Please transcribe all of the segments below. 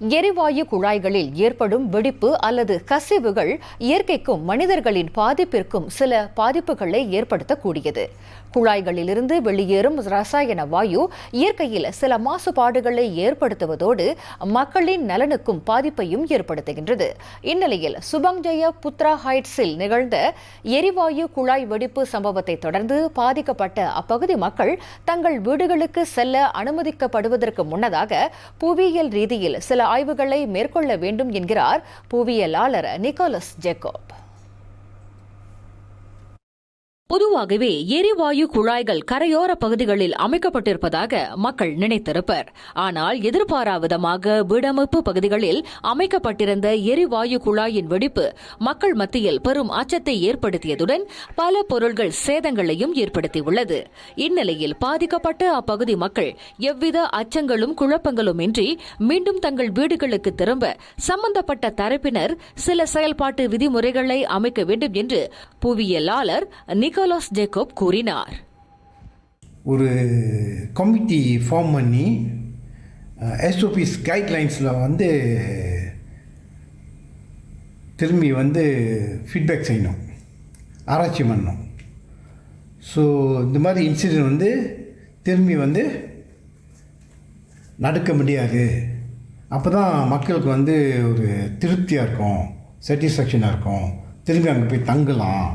எரிவாயு குழாய்களில் ஏற்படும் வெடிப்பு அல்லது கசிவுகள் இயற்கைக்கும் மனிதர்களின் பாதிப்பிற்கும் சில பாதிப்புகளை ஏற்படுத்தக்கூடியது. குழாய்களிலிருந்து வெளியேறும் ரசாயன வாயு இயற்கையில் சில மாசுபாடுகளை ஏற்படுத்துவதோடு மக்களின் நலனுக்கும் பாதிப்பையும் ஏற்படுத்துகின்றது. இந்நிலையில் சுபங்ஜய புத்ரா ஹைட்ஸில் நிகழ்ந்த எரிவாயு குழாய் வெடிப்பு சம்பவத்தை தொடர்ந்து பாதிக்கப்பட்ட அப்பகுதி மக்கள் தங்கள் வீடுகளுக்கு செல்ல அனுமதிக்கப்படுவதற்கு முன்னதாக புவியியல் ரீதியில் சில ஆய்வுகளை மேற்கொள்ள வேண்டும் என்கிறார் புவியியலாளர் நிக்கோலஸ் ஜேக்கோப். பொதுவாகவே எரிவாயு குழாய்கள் கரையோர பகுதிகளில் அமைக்கப்பட்டிருப்பதாக மக்கள் நினைத்திருப்பர். ஆனால் எதிர்பாராவிதமாக வீடமைப்பு பகுதிகளில் அமைக்கப்பட்டிருந்த எரிவாயு குழாயின் வெடிப்பு மக்கள் மத்தியில் பெரும் அச்சத்தை ஏற்படுத்தியதுடன் பல பொருள்கள் சேதங்களையும் ஏற்படுத்தியுள்ளது. இந்நிலையில் பாதிக்கப்பட்ட அப்பகுதி மக்கள் எவ்வித அச்சங்களும் குழப்பங்களும் இன்றி மீண்டும் தங்கள் வீடுகளுக்கு திரும்ப சம்பந்தப்பட்ட தரப்பினர் சில செயல்பாட்டு விதிமுறைகளை அமைக்க வேண்டும் என்று புவியியலாளர் நிக்கோலாஸ் ஜேக்கோப் கூறினார். ஒரு கமிட்டி ஃபார்ம் பண்ணி எஸ்ஓபிஸ் கைட்லைன்ஸில் வந்து திரும்பி வந்து ஃபீட்பேக் செய்யணும். ஆராய்ச்சி பண்ணணும். ஸோ இந்த மாதிரி இன்சிடென்ட் வந்து திரும்பி வந்து நடக்க முடியாது. அப்போ தான் மக்களுக்கு வந்து ஒரு திருப்தியாக இருக்கும் சாட்டிஸ்ஃபேக்ஷனாக இருக்கும். திரும்பி அங்கே போய் தங்கலாம்.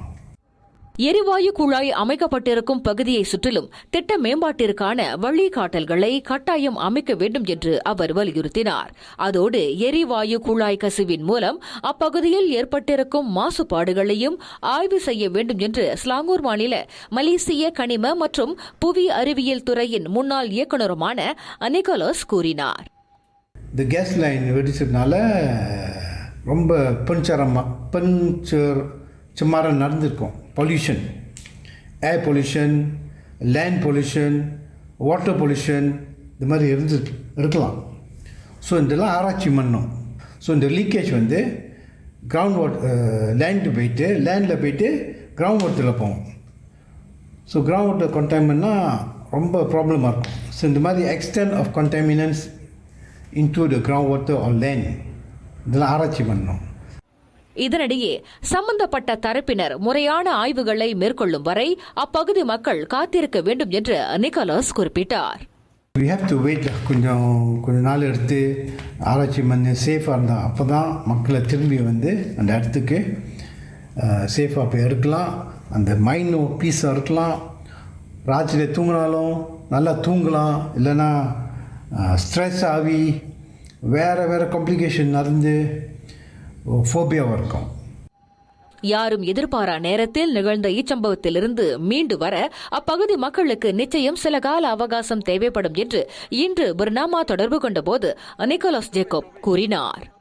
எரிவாயு குழாய் அமைக்கப்பட்டிருக்கும் பகுதியை சுற்றிலும் திட்ட மேம்பாட்டிற்கான வழிகாட்டல்களை கட்டாயம் அமைக்க வேண்டும் என்று அவர் வலியுறுத்தினார். அதோடு எரிவாயு குழாய் கசிவின் மூலம் அப்பகுதியில் ஏற்பட்டிருக்கும் மாசுபாடுகளையும் ஆய்வு செய்ய வேண்டும் என்று ஸ்லாங்கூர் மாநில மலேசிய கனிம மற்றும் புவி அறிவியல் துறையின் முன்னாள் இயக்குநருமான அனிகோலஸ் கூறினார். இந்த கேஸ் லைன் வெடிச்சதுனால ரொம்ப பஞ்சரமாக பஞ்சர் சுமாராக நடந்திருக்கும். Pollution air pollution land pollution water pollution இது மாதிரி இருந்து இருக்கலாம். ஸோ இதெல்லாம் ஆராய்ச்சி பண்ணணும். ஸோ இந்த லீக்கேஜ் வந்து கிரவுண்ட் வாட்டர் லேண்டு போயிட்டு லேண்டில் போயிட்டு கிரவுண்ட் வாட்டரில் போவோம் ஸோ கிரவுண்ட் வாட்டர் கண்டாமினா ரொம்ப ப்ராப்ளமாக இருக்கும். ஸோ இந்த மாதிரி extent of contaminants into the ground water or land இதெல்லாம் ஆராய்ச்சி பண்ணணும். இதனிடையே சம்பந்தப்பட்ட தரப்பினர் முறையான ஆய்வுகளை மேற்கொள்ளும் வரை அப்பகுதி மக்கள் காத்திருக்க வேண்டும் என்று நிக்கோலஸ் குறிப்பிட்டார். வி ஹேவ் டு வெயிட் கொஞ்சம் கொஞ்ச நாள் எடுத்து ஆராய்ச்சி பண்ணி சேஃபாக இருந்தால் அப்போ தான் மக்களை திரும்பி வந்து அந்த இடத்துக்கு சேஃபாக போய் இருக்கலாம் அந்த மைண்டும் பீஸாக இருக்கலாம். ராத்திரியில் தூங்கினாலும் நல்லா தூங்கலாம். இல்லைன்னா ஸ்ட்ரெஸ் ஆகி வேறு வேறு காம்ப்ளிகேஷன் நடந்து ஃபோபியாவாக இருக்கும். யாரும் எதிர்பாரா நேரத்தில் நிகழ்ந்த இச்சம்பவத்திலிருந்து மீண்டு வர அப்பகுதி மக்களுக்கு நிச்சயம் சில கால அவகாசம் தேவைப்படும் என்று இன்று பர்னாமா தொடர்பு கொண்டபோது நிக்கோலஸ் ஜேக்கப் கூறினார்.